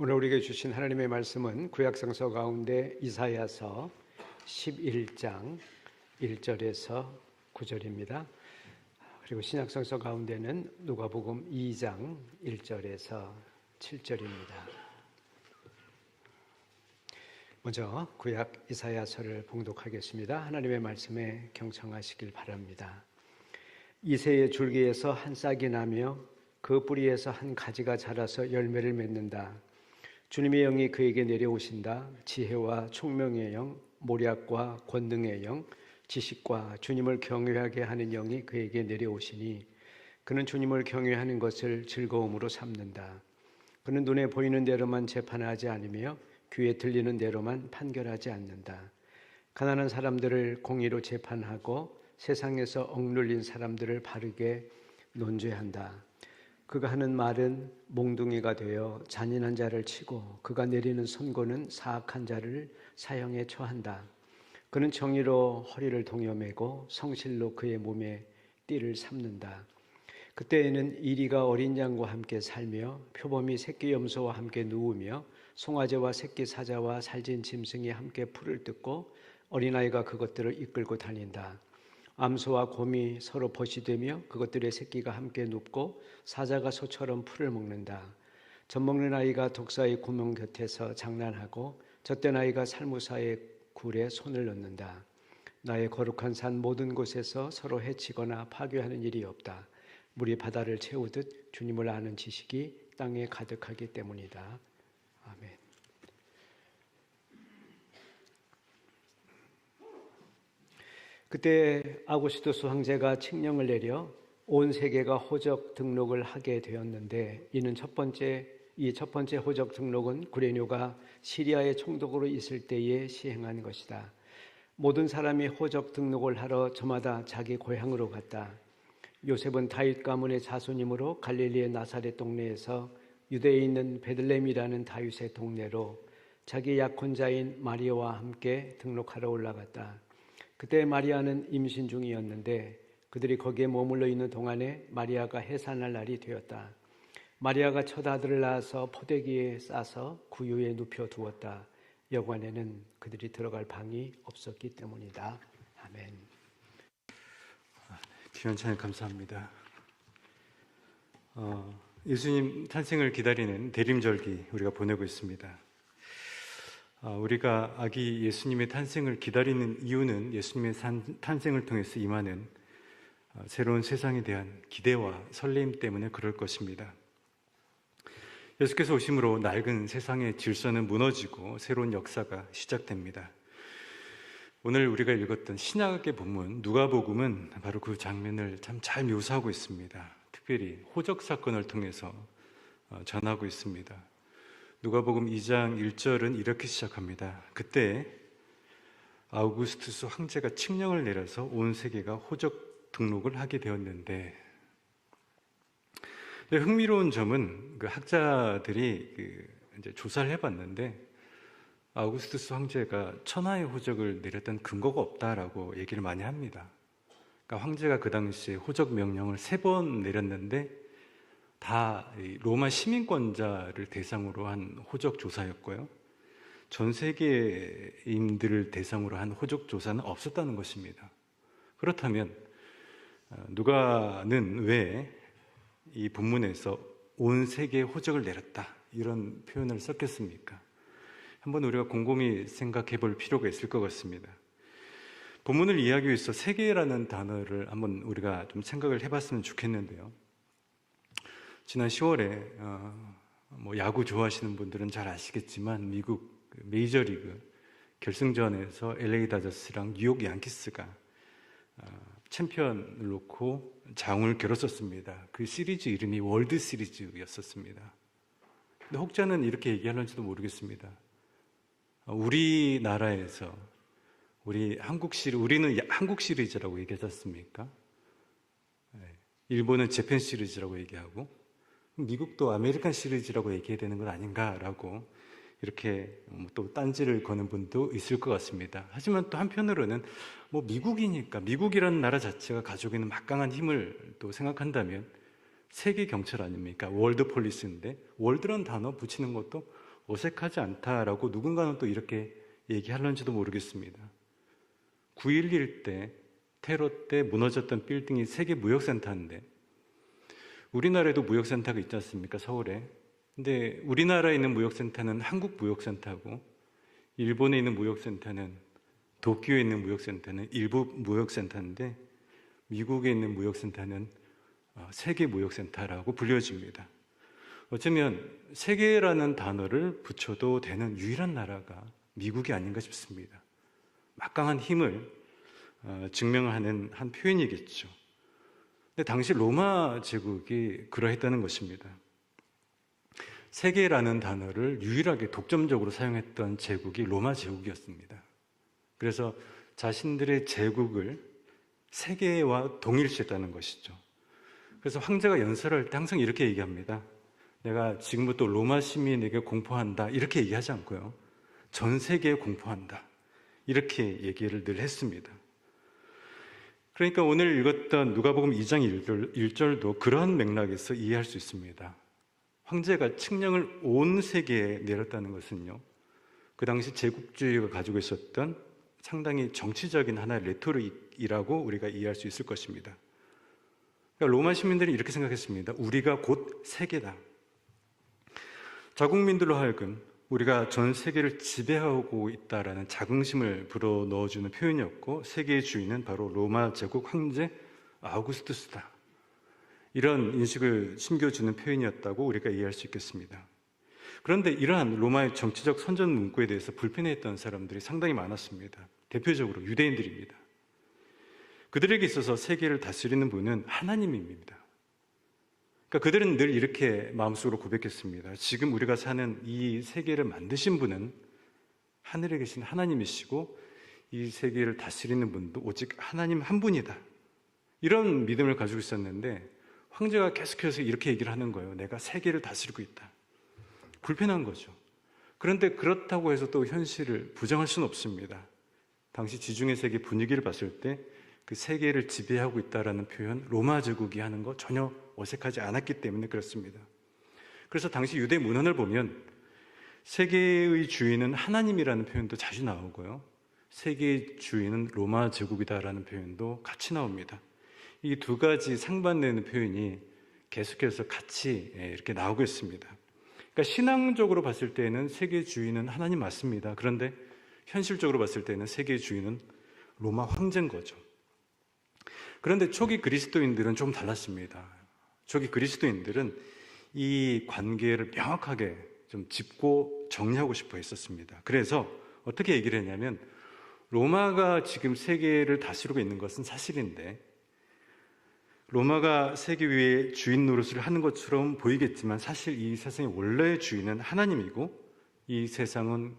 오늘 우리에게 주신 하나님의 말씀은 구약성서 가운데 이사야서 11장 1절에서 9절입니다. 그리고 신약성서 가운데는 누가복음 2장 1절에서 7절입니다. 먼저 구약 이사야서를 봉독하겠습니다. 하나님의 말씀에 경청하시길 바랍니다. 이새의 줄기에서 한 싹이 나며 그 뿌리에서 한 가지가 자라서 열매를 맺는다. 주님의 영이 그에게 내려오신다. 지혜와 총명의 영, 모략과 권능의 영, 지식과 주님을 경외하게 하는 영이 그에게 내려오시니 그는 주님을 경외하는 것을 즐거움으로 삼는다. 그는 눈에 보이는 대로만 재판하지 않으며 귀에 들리는 대로만 판결하지 않는다. 가난한 사람들을 공의로 재판하고 세상에서 억눌린 사람들을 바르게 논죄한다. 그가 하는 말은 몽둥이가 되어 잔인한 자를 치고 그가 내리는 선고는 사악한 자를 사형에 처한다. 그는 정의로 허리를 동여매고 성실로 그의 몸에 띠를 삼는다. 그때에는 이리가 어린 양과 함께 살며 표범이 새끼 염소와 함께 누우며 송아지와 새끼 사자와 살진 짐승이 함께 풀을 뜯고 어린아이가 그것들을 이끌고 다닌다. 암소와 곰이 서로 벗이되며 그것들의 새끼가 함께 눕고 사자가 소처럼 풀을 먹는다. 젖 먹는 아이가 독사의 구멍 곁에서 장난하고 젖된 아이가 살무사의 굴에 손을 넣는다. 나의 거룩한 산 모든 곳에서 서로 해치거나 파괴하는 일이 없다. 물이 바다를 채우듯 주님을 아는 지식이 땅에 가득하기 때문이다. 아멘. 그때 아구스토스 황제가 칙령을 내려 온 세계가 호적 등록을 하게 되었는데 이는 첫 번째 이 첫 번째 호적 등록은 구레뇨가 시리아의 총독으로 있을 때에 시행한 것이다. 모든 사람이 호적 등록을 하러 저마다 자기 고향으로 갔다. 요셉은 다윗 가문의 자손이므로 갈릴리의 나사렛 동네에서 유대에 있는 베들렘이라는 다윗의 동네로 자기 약혼자인 마리아와 함께 등록하러 올라갔다. 그때 마리아는 임신 중이었는데 그들이 거기에 머물러 있는 동안에 마리아가 해산할 날이 되었다. 마리아가 첫 아들을 낳아서 포대기에 싸서 구유에 눕혀 두었다. 여관에는 그들이 들어갈 방이 없었기 때문이다. 아멘. 귀한 찬양 감사합니다. 어, 예수님 탄생을 기다리는 대림절기 우리가 보내고 있습니다. 아, 우리가 아기 예수님의 탄생을 기다리는 이유는 예수님의 탄생을 통해서 임하는 아, 새로운 세상에 대한 기대와 설렘 때문에 그럴 것입니다. 예수께서 오심으로 낡은 세상의 질서는 무너지고 새로운 역사가 시작됩니다. 오늘 우리가 읽었던 신약의 본문 누가복음은 바로 그 장면을 참 잘 묘사하고 있습니다. 특별히 호적 사건을 통해서 어, 전하고 있습니다. 누가복음 2장 1절은 이렇게 시작합니다. 그때 아우구스투스 황제가 칙령을 내려서 온 세계가 호적 등록을 하게 되었는데 흥미로운 점은 그 학자들이 그 이제 조사를 해봤는데 아우구스투스 황제가 천하의 호적을 내렸던 근거가 없다라고 얘기를 많이 합니다. 그러니까 황제가 그 당시에 호적 명령을 세 번 내렸는데 다 로마 시민권자를 대상으로 한 호적 조사였고요. 전 세계인들을 대상으로 한 호적 조사는 없었다는 것입니다. 그렇다면 어, 누가는 왜 이 본문에서 온 세계에 호적을 내렸다 이런 표현을 썼겠습니까? 한번 우리가 곰곰이 생각해 볼 필요가 있을 것 같습니다. 본문을 이해하기 위해서 세계라는 단어를 한번 우리가 좀 생각을 해 봤으면 좋겠는데요. 지난 10월에 어, 뭐 야구 좋아하시는 분들은 잘 아시겠지만 미국 그 메이저리그 결승전에서 LA 다저스랑 뉴욕 양키스가 어, 챔피언을 놓고 장을 겨뤘었습니다. 그 시리즈 이름이 월드 시리즈였었습니다. 근데 혹자는 이렇게 얘기하는지도 모르겠습니다. 어, 우리나라에서 우리 한국 시리 우리는 한국 시리즈라고 얘기하지 않습니까? 네. 일본은 재팬 시리즈라고 얘기하고 미국도 아메리칸 시리즈라고 얘기해야 되는 것 아닌가라고 이렇게 뭐또 딴지를 거는 분도 있을 것 같습니다. 하지만 또 한편으로는 뭐 미국이니까 미국이라는 나라 자체가 가지고 있는 막강한 힘을 또 생각한다면 세계 경찰 아닙니까? 월드 폴리스인데 월드란 단어 붙이는 것도 어색하지 않다라고 누군가는 또 이렇게 얘기할런지도 모르겠습니다. 9.11 때 테러 때 무너졌던 빌딩이 세계 무역센터인데 우리나라에도 무역센터가 있지 않습니까? 서울에. 근데 우리나라에 있는 무역센터는 한국 무역센터고 일본에 있는 무역센터는 도쿄에 있는 무역센터는 일부 무역센터인데 미국에 있는 무역센터는 어, 세계 무역센터라고 불려집니다. 어쩌면 세계라는 단어를 붙여도 되는 유일한 나라가 미국이 아닌가 싶습니다. 막강한 힘을 어, 증명하는 한 표현이겠죠. 근데 당시 로마 제국이 그러했다는 것입니다. 세계라는 단어를 유일하게 독점적으로 사용했던 제국이 로마 제국이었습니다. 그래서 자신들의 제국을 세계와 동일시했다는 것이죠. 그래서 황제가 연설할 때 항상 이렇게 얘기합니다. 내가 지금부터 로마 시민에게 공포한다. 이렇게 얘기하지 않고요. 전 세계에 공포한다. 이렇게 얘기를 늘 했습니다. 그러니까 오늘 읽었던 누가복음 2장 1절, 도 그러한 맥락에서 이해할 수 있습니다. 황제가 칙령을 온 세계에 내렸다는 것은요. 그 당시 제국주의가 가지고 있었던 상당히 정치적인 하나의 레토릭이라고 우리가 이해할 수 있을 것입니다. 그러니까 로마 시민들이 이렇게 생각했습니다. 우리가 곧 세계다. 자국민들로 하여금 우리가 전 세계를 지배하고 있다라는 자긍심을 불어 넣어주는 표현이었고 세계의 주인은 바로 로마 제국 황제 아우구스투스다. 이런 인식을 심겨주는 표현이었다고 우리가 이해할 수 있겠습니다. 그런데 이러한 로마의 정치적 선전 문구에 대해서 불편해했던 사람들이 상당히 많았습니다. 대표적으로 유대인들입니다. 그들에게 있어서 세계를 다스리는 분은 하나님입니다. 그러니까 그들은 늘 이렇게 마음속으로 고백했습니다. 지금 우리가 사는 이 세계를 만드신 분은 하늘에 계신 하나님이시고 이 세계를 다스리는 분도 오직 하나님 한 분이다. 이런 믿음을 가지고 있었는데 황제가 계속해서 이렇게 얘기를 하는 거예요. 내가 세계를 다스리고 있다. 불편한 거죠. 그런데 그렇다고 해서 또 현실을 부정할 수는 없습니다. 당시 지중해 세계 분위기를 봤을 때 그 세계를 지배하고 있다라는 표현 로마 제국이 하는 거 전혀 어색하지 않았기 때문에 그렇습니다. 그래서 당시 유대 문헌을 보면 세계의 주인은 하나님이라는 표현도 자주 나오고요. 세계의 주인은 로마 제국이다라는 표현도 같이 나옵니다. 이 두 가지 상반되는 표현이 계속해서 같이 예, 이렇게 나오고 있습니다. 그러니까 신앙적으로 봤을 때는 세계 주인은 하나님 맞습니다. 그런데 현실적으로 봤을 때는 세계 주인은 로마 황제인 거죠. 그런데 초기 그리스도인들은 좀 달랐습니다. 초기 그리스도인들은 이 관계를 명확하게 좀 짚고 정리하고 싶어 했었습니다. 그래서 어떻게 얘기를 했냐면 로마가 지금 세계를 다스리고 있는 것은 사실인데 로마가 세계 위에 주인 노릇을 하는 것처럼 보이겠지만 사실 이 세상의 원래의 주인은 하나님이고 이 세상은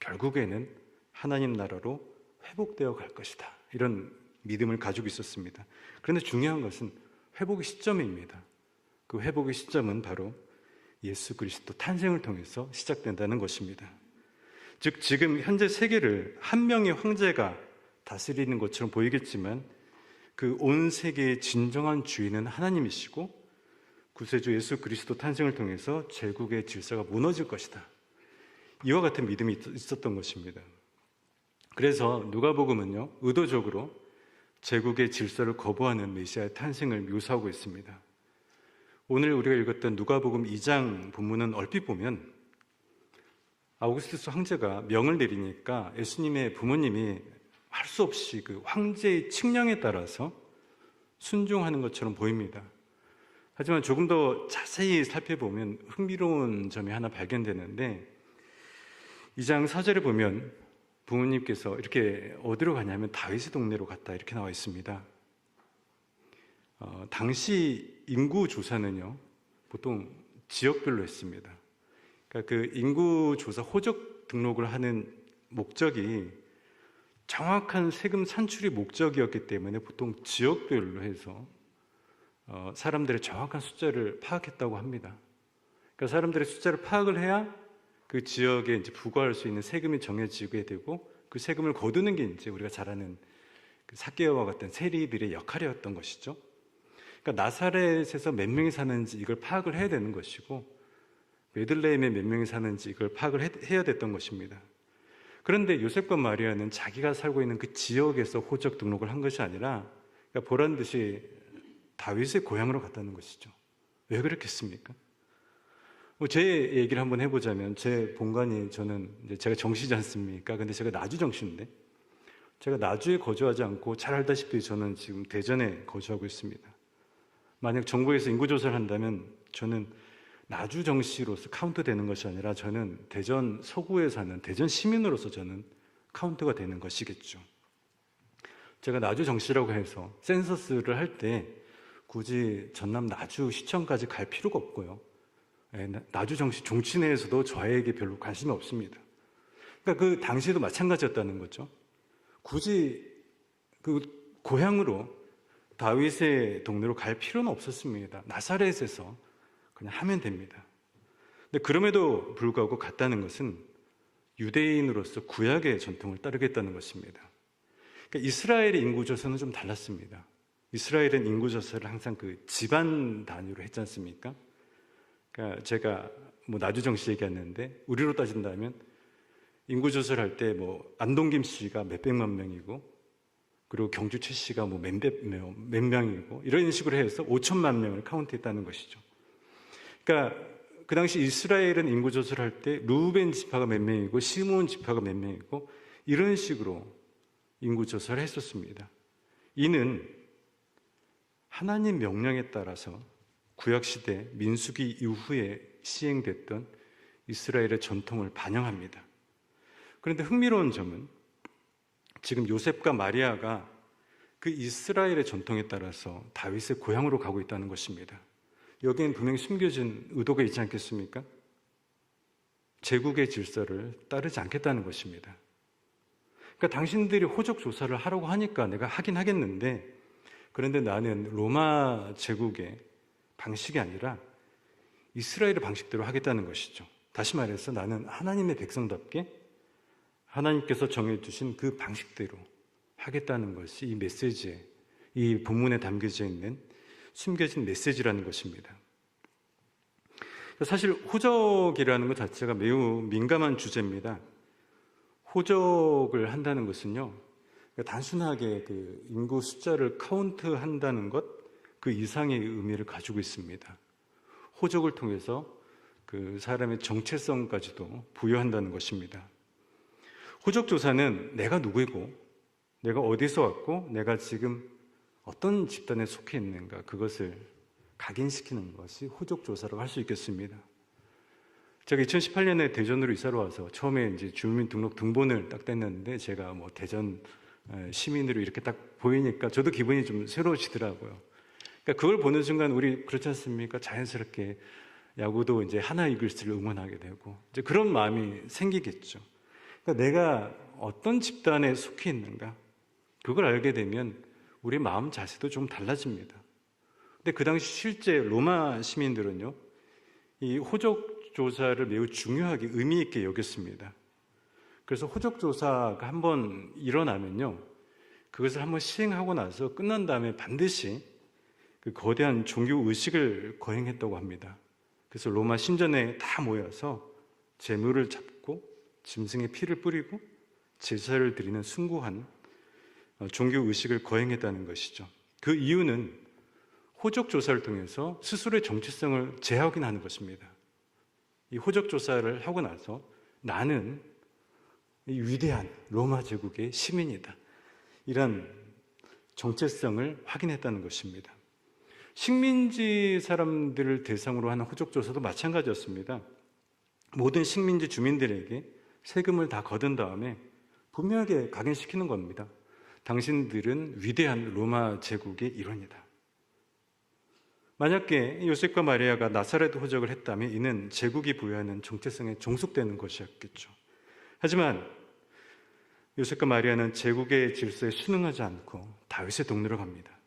결국에는 하나님 나라로 회복되어 갈 것이다. 이런 믿음을 가지고 있었습니다. 그런데 중요한 것은 회복의 시점입니다. 그 회복의 시점은 바로 예수 그리스도 탄생을 통해서 시작된다는 것입니다. 즉, 지금 현재 세계를 한 명의 황제가 다스리는 것처럼 보이겠지만 그 온 세계의 진정한 주인은 하나님이시고 구세주 예수 그리스도 탄생을 통해서 제국의 질서가 무너질 것이다. 이와 같은 믿음이 있었던 것입니다. 그래서 누가복음은요 의도적으로 제국의 질서를 거부하는 메시아의 탄생을 묘사하고 있습니다. 오늘 우리가 읽었던 누가복음 2장 본문은 얼핏 보면 아우구스투스 황제가 명을 내리니까 예수님의 부모님이 할 수 없이 그 황제의 칙령에 따라서 순종하는 것처럼 보입니다. 하지만 조금 더 자세히 살펴보면 흥미로운 점이 하나 발견되는데 2장 4절에 보면 부모님께서 이렇게 어디로 가냐면 다윗의 동네로 갔다 이렇게 나와 있습니다. 어, 당시 인구 조사는요 보통 지역별로 했습니다. 그러니까 그 인구 조사 호적 등록을 하는 목적이 정확한 세금 산출이 목적이었기 때문에 보통 지역별로 해서 어, 사람들의 정확한 숫자를 파악했다고 합니다. 그러니까 사람들의 숫자를 파악을 해야 그 지역에 이제 부과할 수 있는 세금이 정해지게 되고 그 세금을 거두는 게 이제 우리가 잘 아는 그 사개와 같은 세리들의 역할이었던 것이죠. 그러니까 나사렛에서 몇 명이 사는지 이걸 파악을 해야 되는 것이고 베들레헴에 몇 명이 사는지 이걸 파악을 해- 해야 됐던 것입니다. 그런데 요셉과 마리아는 자기가 살고 있는 그 지역에서 호적 등록을 한 것이 아니라 그러니까 보란 듯이 다윗의 고향으로 갔다는 것이죠. 왜 그렇겠습니까? 뭐제 얘기를 한번 해보자면 제 본관이 저는 제가 정시지 않습니까? 근데 제가 나주 정시인데 제가 나주에 거주하지 않고 잘 알다시피 저는 지금 대전에 거주하고 있습니다. 만약 정부에서 인구조사를 한다면 저는 나주 정시로서 카운트 되는 것이 아니라 저는 대전 서구에 사는 대전 시민으로서 저는 카운트가 되는 것이겠죠. 제가 나주 정시라고 해서 센서스를 할 때 굳이 전남 나주 시청까지 갈 필요가 없고요. 예, 나- 나주 정시 종치 내에서도 저에게 별로 관심이 없습니다. 그러니까 그 당시에도 마찬가지였다는 거죠. 굳이 그 고향으로 다윗의 동네로 갈 필요는 없었습니다. 나사렛에서 그냥 하면 됩니다. 근데 그럼에도 불구하고 갔다는 것은 유대인으로서 구약의 전통을 따르겠다는 것입니다. 그러니까 이스라엘의 인구 조사는 좀 달랐습니다. 이스라엘은 인구 조사를 항상 그 집안 단위로 했지 않습니까? 그러니까 제가 뭐 나주정 씨 얘기했는데 우리로 따진다면 인구 조사를 할 때 뭐 안동김 씨가 몇백만 명이고 그리고 경주 최 씨가 뭐 몇백 명, 몇 명이고 이런 식으로 해서 5천만 명을 카운트했다는 것이죠. 그러니까 그 당시 이스라엘은 인구 조사를 할 때 루벤 지파가 몇 명이고 시몬 지파가 몇 명이고 이런 식으로 인구 조사를 했었습니다. 이는 하나님 명령에 따라서 구약시대 민수기 이후에 시행됐던 이스라엘의 전통을 반영합니다. 그런데 흥미로운 점은 지금 요셉과 마리아가 그 이스라엘의 전통에 따라서 다윗의 고향으로 가고 있다는 것입니다. 여기엔 분명히 숨겨진 의도가 있지 않겠습니까? 제국의 질서를 따르지 않겠다는 것입니다. 그러니까 당신들이 호적 조사를 하라고 하니까 내가 하긴 하겠는데 그런데 나는 로마 제국의 방식이 아니라 이스라엘의 방식대로 하겠다는 것이죠. 다시 말해서 나는 하나님의 백성답게 하나님께서 정해주신 그 방식대로 하겠다는 것이 이 메시지에, 이 본문에 담겨져 있는 숨겨진 메시지라는 것입니다. 사실 호적이라는 것 자체가 매우 민감한 주제입니다. 호적을 한다는 것은요, 그러니까 단순하게 그 인구 숫자를 카운트 한다는 것, 그 이상의 의미를 가지고 있습니다. 호적을 통해서 그 사람의 정체성까지도 부여한다는 것입니다. 호적 조사는 내가 누구이고, 내가 어디서 왔고, 내가 지금 어떤 집단에 속해 있는가, 그것을 각인시키는 것이 호적 조사라고 할 수 있겠습니다. 제가 2018년에 대전으로 이사를 와서 처음에 이제 주민등록 등본을 딱 뗐는데 제가 뭐 대전 시민으로 이렇게 딱 보이니까 저도 기분이 좀 새로워지더라고요. 그러니까 그걸 보는 순간 우리 그렇지 않습니까? 자연스럽게 야구도 이제 하나 이글스를 응원하게 되고 이제 그런 마음이 생기겠죠. 그러니까 내가 어떤 집단에 속해 있는가 그걸 알게 되면 우리 마음 자세도 좀 달라집니다. 근데 그 당시 실제 로마 시민들은요, 이 호적 조사를 매우 중요하게 의미 있게 여겼습니다. 그래서 호적 조사가 한번 일어나면요, 그것을 한번 시행하고 나서 끝난 다음에 반드시 그 거대한 종교 의식을 거행했다고 합니다. 그래서 로마 신전에 다 모여서 재물을 잡고 짐승의 피를 뿌리고 제사를 드리는 숭고한 어, 종교 의식을 거행했다는 것이죠. 그 이유는 호적 조사를 통해서 스스로의 정체성을 재확인하는 것입니다. 이 호적 조사를 하고 나서 나는 이 위대한 로마 제국의 시민이다. 이런 정체성을 확인했다는 것입니다. 식민지 사람들을 대상으로 하는 호적 조사도 마찬가지였습니다. 모든 식민지 주민들에게 세금을 다 거둔 다음에 분명하게 각인시키는 겁니다. 당신들은 위대한 로마 제국의 일원이다. 만약에 요셉과 마리아가 나사렛 호적을 했다면 이는 제국이 부여하는 정체성에 종속되는 것이었겠죠. 하지만 요셉과 마리아는 제국의 질서에 순응하지 않고 다윗의 동네로 갑니다.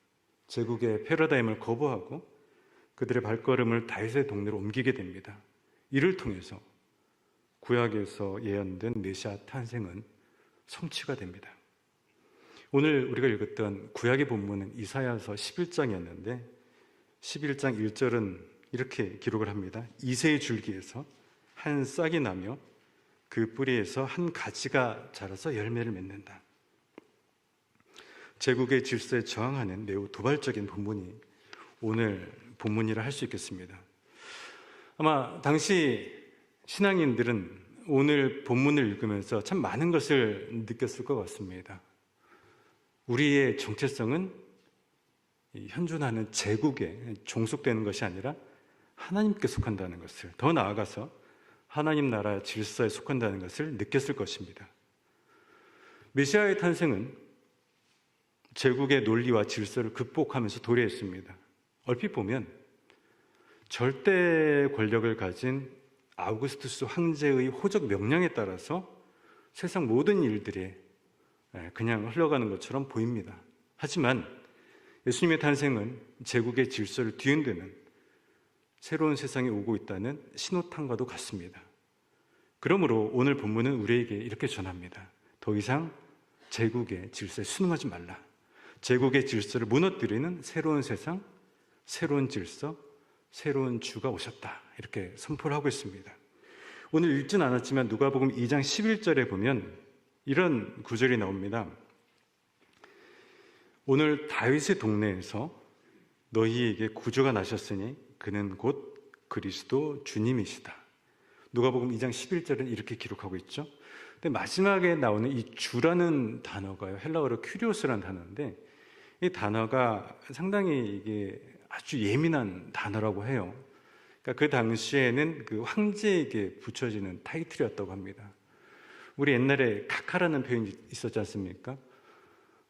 제국의 패러다임을 거부하고 그들의 발걸음을 다윗의 동네로 옮기게 됩니다. 이를 통해서 구약에서 예언된 메시아 탄생은 성취가 됩니다. 오늘 우리가 읽었던 구약의 본문은 이사야서 11장이었는데 11장 1절은 이렇게 기록을 합니다. 이세의 줄기에서 한 싹이 나며 그 뿌리에서 한 가지가 자라서 열매를 맺는다. 제국의 질서에 저항하는 매우 도발적인 본문이 오늘 본문이라 할 수 있겠습니다. 아마 당시 신앙인들은 오늘 본문을 읽으면서 참 많은 것을 느꼈을 것 같습니다. 우리의 정체성은 이 현존하는 제국에 종속되는 것이 아니라 하나님께 속한다는 것을 더 나아가서 하나님 나라 질서에 속한다는 것을 느꼈을 것입니다. 메시아의 탄생은 제국의 논리와 질서를 극복하면서 도래했습니다. 얼핏 보면 절대 권력을 가진 아우구스투스 황제의 호적 명령에 따라서 세상 모든 일들이 그냥 흘러가는 것처럼 보입니다. 하지만 예수님의 탄생은 제국의 질서를 뒤흔드는 새로운 세상이 오고 있다는 신호탄과도 같습니다. 그러므로 오늘 본문은 우리에게 이렇게 전합니다. 더 이상 제국의 질서에 순응하지 말라. 제국의 질서를 무너뜨리는 새로운 세상, 새로운 질서, 새로운 주가 오셨다. 이렇게 선포를 하고 있습니다. 오늘 읽진 않았지만 누가복음 2장 11절에 보면 이런 구절이 나옵니다. 오늘 다윗의 동네에서 너희에게 구주가 나셨으니 그는 곧 그리스도 주님이시다. 누가복음 2장 11절은 이렇게 기록하고 있죠. 근데 마지막에 나오는 이 주라는 단어가요. 헬라어로 큐리오스라는 단어인데 이 단어가 상당히 이게 아주 예민한 단어라고 해요. 그러니까 그 당시에는 그 황제에게 붙여지는 타이틀이었다고 합니다. 우리 옛날에 카카라는 표현이 있었지 않습니까?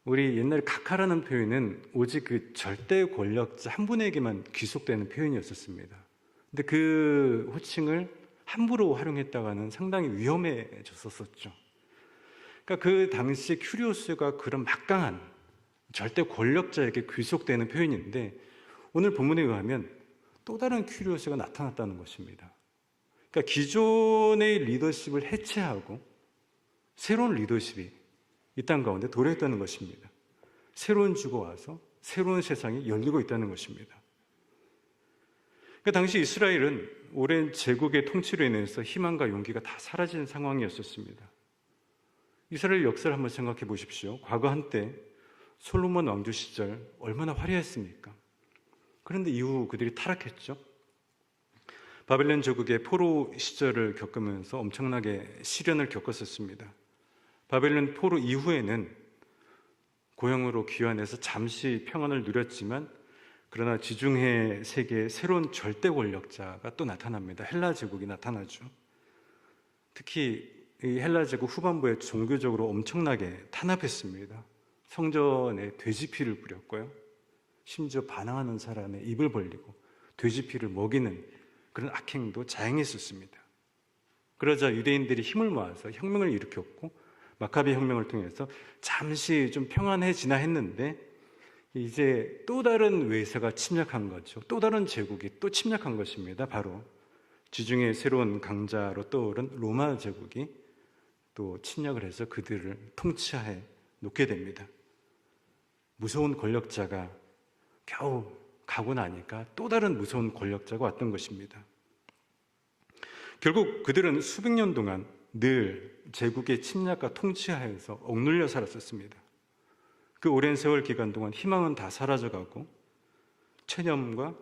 우리 옛날에 카카라는 표현은 오직 그 절대 권력자 한 분에게만 귀속되는 표현이었었습니다. 근데 그 호칭을 함부로 활용했다가는 상당히 위험해졌었죠. 그러니까 그 당시 큐리오스가 그런 막강한 절대 권력자에게 귀속되는 표현인데 오늘 본문에 의하면 또 다른 큐리오스가 나타났다는 것입니다. 그러니까 기존의 리더십을 해체하고 새로운 리더십이 이 땅 가운데 도래했다는 것입니다. 새로운 주가 와서 새로운 세상이 열리고 있다는 것입니다. 그러니까 당시 이스라엘은 오랜 제국의 통치로 인해서 희망과 용기가 다 사라진 상황이었었습니다. 이스라엘 역사를 한번 생각해 보십시오. 과거 한때 솔로몬 왕조 시절 얼마나 화려했습니까? 그런데 이후 그들이 타락했죠. 바벨론 제국의 포로 시절을 겪으면서 엄청나게 시련을 겪었었습니다. 바벨론 포로 이후에는 고향으로 귀환해서 잠시 평안을 누렸지만 그러나 지중해 세계에 새로운 절대 권력자가 또 나타납니다. 헬라 제국이 나타나죠. 특히 이 헬라 제국 후반부에 종교적으로 엄청나게 탄압했습니다. 성전에 돼지피를 뿌렸고요. 심지어 반항하는 사람의 입을 벌리고 돼지피를 먹이는 그런 악행도 자행했었습니다. 그러자 유대인들이 힘을 모아서 혁명을 일으켰고 마카비 혁명을 통해서 잠시 좀 평안해지나 했는데 이제 또 다른 외세가 침략한 거죠. 또 다른 제국이 또 침략한 것입니다. 바로 지중해 새로운 강자로 떠오른 로마 제국이 또 침략을 해서 그들을 통치하에 놓게 됩니다. 무서운 권력자가 겨우 가고 나니까 또 다른 무서운 권력자가 왔던 것입니다. 결국 그들은 수백 년 동안 늘 제국의 침략과 통치하에서 억눌려 살았었습니다. 그 오랜 세월 기간 동안 희망은 다 사라져가고 체념과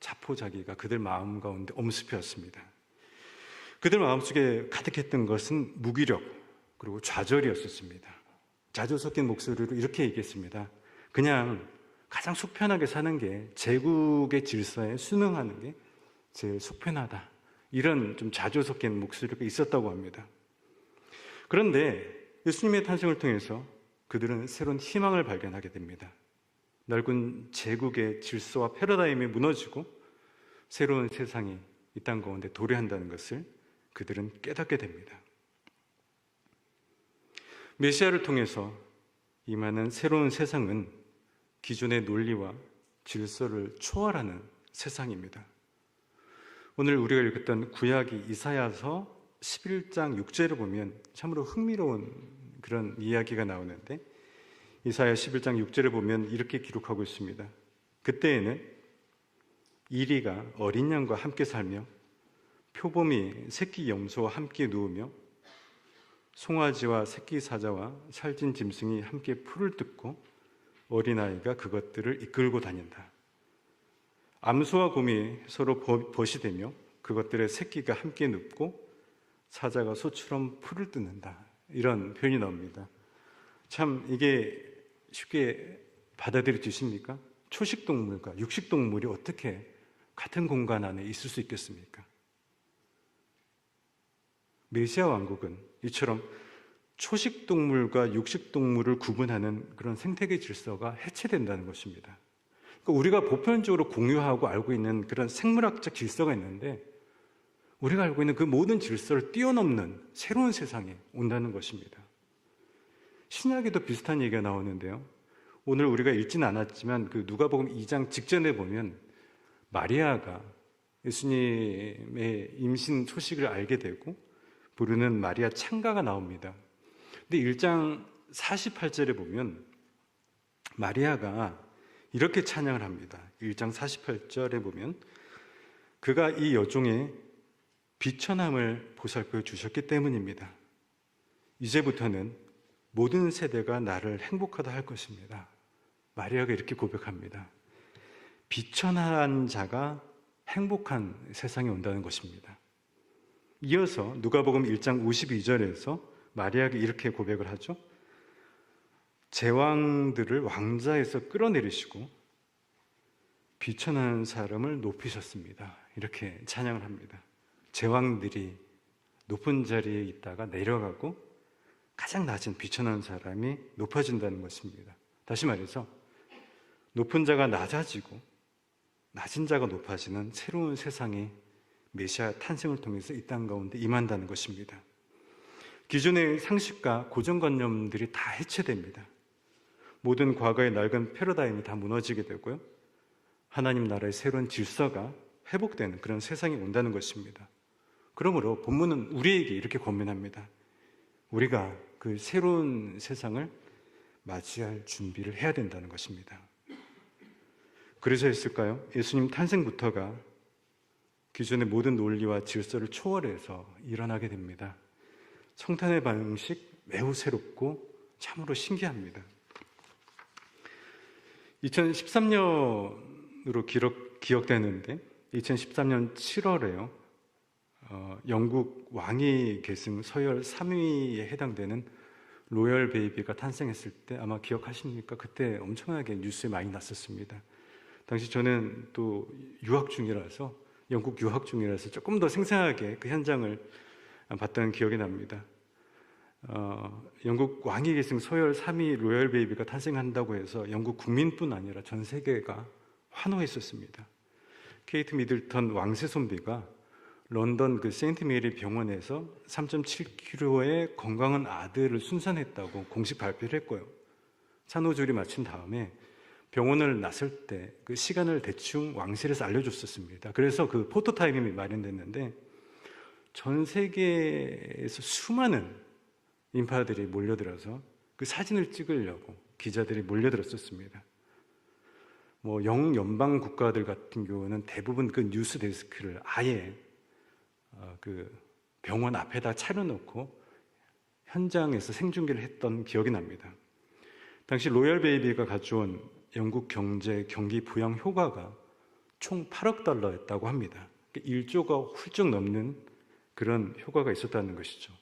자포자기가 그들 마음 가운데 엄습해왔습니다. 그들 마음속에 가득했던 것은 무기력 그리고 좌절이었었습니다. 자주 섞인 목소리로 이렇게 얘기했습니다. 그냥 가장 속편하게 사는 게 제국의 질서에 순응하는 게 제일 속편하다. 이런 좀 자주 섞인 목소리가 있었다고 합니다. 그런데 예수님의 탄생을 통해서 그들은 새로운 희망을 발견하게 됩니다. 넓은 제국의 질서와 패러다임이 무너지고 새로운 세상이 이 땅 가운데 도래한다는 것을 그들은 깨닫게 됩니다. 메시아를 통해서 임하는 새로운 세상은 기존의 논리와 질서를 초월하는 세상입니다. 오늘 우리가 읽었던 구약이 이사야서 11장 6절을 보면 참으로 흥미로운 그런 이야기가 나오는데 이사야 11장 6절을 보면 이렇게 기록하고 있습니다. 그때에는 이리가 어린 양과 함께 살며 표범이 새끼 염소와 함께 누우며 송아지와 새끼 사자와 살찐 짐승이 함께 풀을 뜯고 어린아이가 그것들을 이끌고 다닌다. 암소와 곰이 서로 버- 벗이 되며 그것들의 새끼가 함께 눕고 사자가 소처럼 풀을 뜯는다. 이런 표현이 나옵니다. 참 이게 쉽게 받아들여지십니까? 초식 동물과 육식 동물이 어떻게 같은 공간 안에 있을 수 있겠습니까? 메시아 왕국은 이처럼 초식 동물과 육식 동물을 구분하는 그런 생태계 질서가 해체된다는 것입니다. 그러니까 우리가 보편적으로 공유하고 알고 있는 그런 생물학적 질서가 있는데 우리가 알고 있는 그 모든 질서를 뛰어넘는 새로운 세상이 온다는 것입니다. 신약에도 비슷한 얘기가 나오는데요. 오늘 우리가 읽지는 않았지만 그 누가복음 2장 직전에 보면 마리아가 예수님의 임신 소식을 알게 되고 부르는 마리아 창가가 나옵니다. 근데 1장 48절에 보면 마리아가 이렇게 찬양을 합니다. 1장 48절에 보면 그가 이 여종의 비천함을 보살펴 주셨기 때문입니다. 이제부터는 모든 세대가 나를 행복하다 할 것입니다. 마리아가 이렇게 고백합니다. 비천한 자가 행복한 세상이 온다는 것입니다. 이어서 누가복음 1장 52절에서 마리아가 이렇게 고백을 하죠. 제왕들을 왕자에서 끌어내리시고 비천한 사람을 높이셨습니다. 이렇게 찬양을 합니다. 제왕들이 높은 자리에 있다가 내려가고 가장 낮은 비천한 사람이 높아진다는 것입니다. 다시 말해서 높은 자가 낮아지고 낮은 자가 높아지는 새로운 세상이 메시아 탄생을 통해서 이 땅 가운데 임한다는 것입니다. 기존의 상식과 고정관념들이 다 해체됩니다. 모든 과거의 낡은 패러다임이 다 무너지게 되고요. 하나님 나라의 새로운 질서가 회복되는 그런 세상이 온다는 것입니다. 그러므로 본문은 우리에게 이렇게 권면합니다. 우리가 그 새로운 세상을 맞이할 준비를 해야 된다는 것입니다. 그래서였을까요? 예수님 탄생부터가 기존의 모든 논리와 질서를 초월해서 일어나게 됩니다. 성탄의 방식 매우 새롭고 참으로 신기합니다. 2013년으로 기록, 기억되는데 2013년 7월에요. 어, 영국 왕위 계승 서열 3위에 해당되는 로열 베이비가 탄생했을 때 아마 기억하십니까? 그때 엄청나게 뉴스에 많이 났었습니다. 당시 저는 또 유학 중이라서 영국 유학 중이라서 조금 더 생생하게 그 현장을 봤던 기억이 납니다. 어, 영국 왕위 계승 서열 3위 로열 베이비가 탄생한다고 해서 영국 국민뿐 아니라 전 세계가 환호했었습니다. 케이트 미들턴 왕세 손비가 런던 그 세인트 메리 병원에서 3.7kg의 건강한 아들을 순산했다고 공식 발표를 했고요. 산후조리 마친 다음에 병원을 나설 때그 시간을 대충 왕실에서 알려줬었습니다. 그래서 그 포토타임이 마련됐는데 전 세계에서 수많은 인파들이 몰려들어서 그 사진을 찍으려고 기자들이 몰려들었었습니다. 뭐 영연방 국가들 같은 경우는 대부분 그 뉴스 데스크를 아예 어, 그 병원 앞에다 차려놓고 현장에서 생중계를 했던 기억이 납니다. 당시 로열 베이비가 가져온 영국 경제 경기 부양 효과가 총 8억 달러였다고 합니다. 1조가 훌쩍 넘는 그런 효과가 있었다는 것이죠.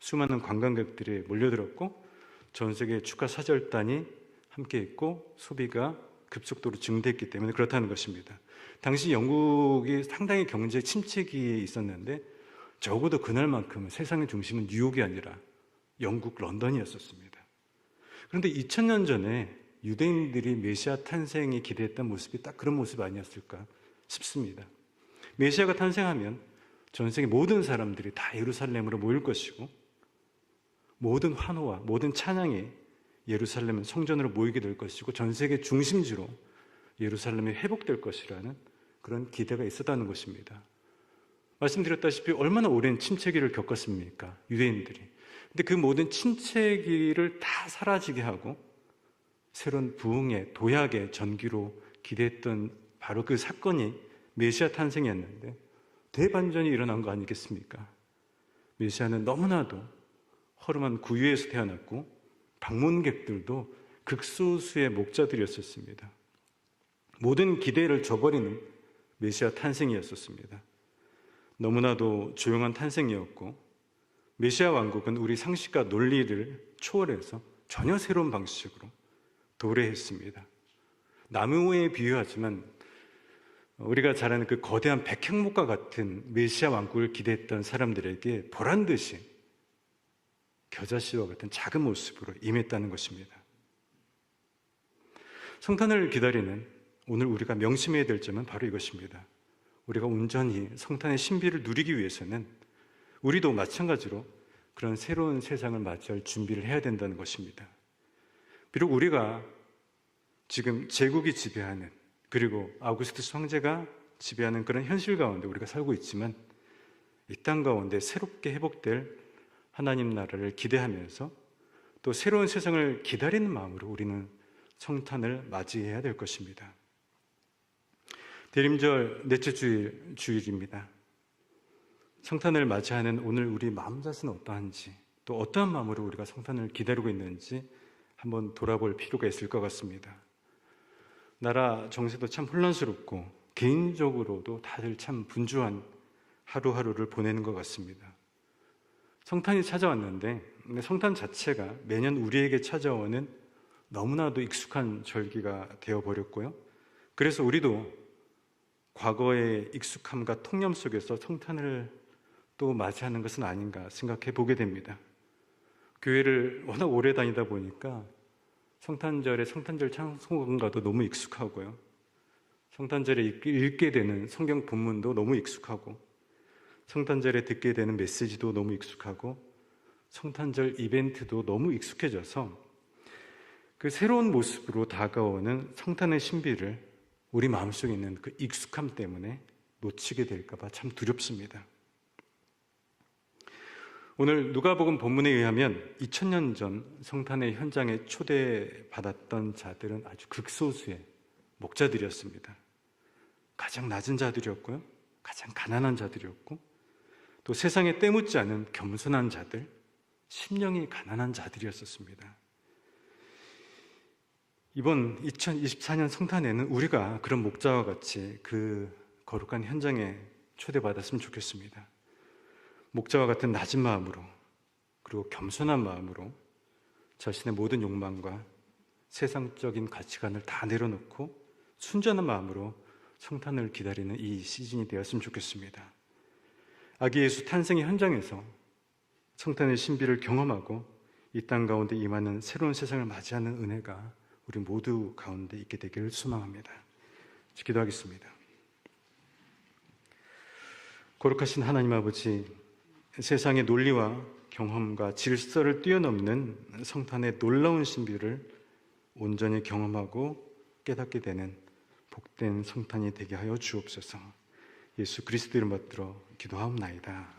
수많은 관광객들이 몰려들었고 전 세계 축하 사절단이 함께 있고 소비가 급속도로 증대했기 때문에 그렇다는 것입니다. 당시 영국이 상당히 경제 침체기에 있었는데 적어도 그날만큼은 세상의 중심은 뉴욕이 아니라 영국 런던이었었습니다. 그런데 2000년 전에 유대인들이 메시아 탄생이 기대했던 모습이 딱 그런 모습 아니었을까 싶습니다. 메시아가 탄생하면 전 세계 모든 사람들이 다 예루살렘으로 모일 것이고 모든 환호와 모든 찬양이 예루살렘 성전으로 모이게 될 것이고 전 세계 중심지로 예루살렘이 회복될 것이라는 그런 기대가 있었다는 것입니다. 말씀드렸다시피 얼마나 오랜 침체기를 겪었습니까? 유대인들이. 근데 그 모든 침체기를 다 사라지게 하고 새로운 부흥의 도약의 전기로 기대했던 바로 그 사건이 메시아 탄생이었는데 대반전이 일어난 거 아니겠습니까? 메시아는 너무나도 허름한 구유에서 태어났고 방문객들도 극소수의 목자들이었었습니다. 모든 기대를 저버리는 메시아 탄생이었었습니다. 너무나도 조용한 탄생이었고 메시아 왕국은 우리 상식과 논리를 초월해서 전혀 새로운 방식으로 도래했습니다. 나무에 비유하지만 우리가 잘 아는 그 거대한 백향목과 같은 메시아 왕국을 기대했던 사람들에게 보란 듯이 겨자씨와 같은 작은 모습으로 임했다는 것입니다. 성탄을 기다리는 오늘 우리가 명심해야 될 점은 바로 이것입니다. 우리가 온전히 성탄의 신비를 누리기 위해서는 우리도 마찬가지로 그런 새로운 세상을 맞이할 준비를 해야 된다는 것입니다. 비록 우리가 지금 제국이 지배하는 그리고 아우구스투스 황제가 지배하는 그런 현실 가운데 우리가 살고 있지만 이 땅 가운데 새롭게 회복될 하나님 나라를 기대하면서 또 새로운 세상을 기다리는 마음으로 우리는 성탄을 맞이해야 될 것입니다. 대림절 넷째 주일 주일입니다. 성탄을 맞이하는 오늘 우리 마음 자세는 어떠한지 또 어떠한 마음으로 우리가 성탄을 기다리고 있는지 한번 돌아볼 필요가 있을 것 같습니다. 나라 정세도 참 혼란스럽고 개인적으로도 다들 참 분주한 하루하루를 보내는 것 같습니다. 성탄이 찾아왔는데 성탄 자체가 매년 우리에게 찾아오는 너무나도 익숙한 절기가 되어버렸고요. 그래서 우리도 과거의 익숙함과 통념 속에서 성탄을 또 맞이하는 것은 아닌가 생각해 보게 됩니다. 교회를 워낙 오래 다니다 보니까 성탄절에 성탄절 찬송가도 너무 익숙하고요. 성탄절에 읽게 되는 성경 본문도 너무 익숙하고 성탄절에 듣게 되는 메시지도 너무 익숙하고 성탄절 이벤트도 너무 익숙해져서 그 새로운 모습으로 다가오는 성탄의 신비를 우리 마음속에 있는 그 익숙함 때문에 놓치게 될까봐 참 두렵습니다. 오늘 누가복음 본문에 의하면 2000년 전 성탄의 현장에 초대받았던 자들은 아주 극소수의 목자들이었습니다. 가장 낮은 자들이었고요. 가장 가난한 자들이었고 또 세상에 때묻지 않은 겸손한 자들, 심령이 가난한 자들이었었습니다. 이번 2024년 성탄에는 우리가 그런 목자와 같이 그 거룩한 현장에 초대받았으면 좋겠습니다. 목자와 같은 낮은 마음으로 그리고 겸손한 마음으로 자신의 모든 욕망과 세상적인 가치관을 다 내려놓고 순전한 마음으로 성탄을 기다리는 이 시즌이 되었으면 좋겠습니다. 아기 예수 탄생의 현장에서 성탄의 신비를 경험하고 이 땅 가운데 임하는 새로운 세상을 맞이하는 은혜가 우리 모두 가운데 있게 되기를 소망합니다. 기도하겠습니다. 거룩하신 하나님 아버지, 세상의 논리와 경험과 질서를 뛰어넘는 성탄의 놀라운 신비를 온전히 경험하고 깨닫게 되는 복된 성탄이 되게 하여 주옵소서. 예수 그리스도 이름 받들어 기도하옵나이다.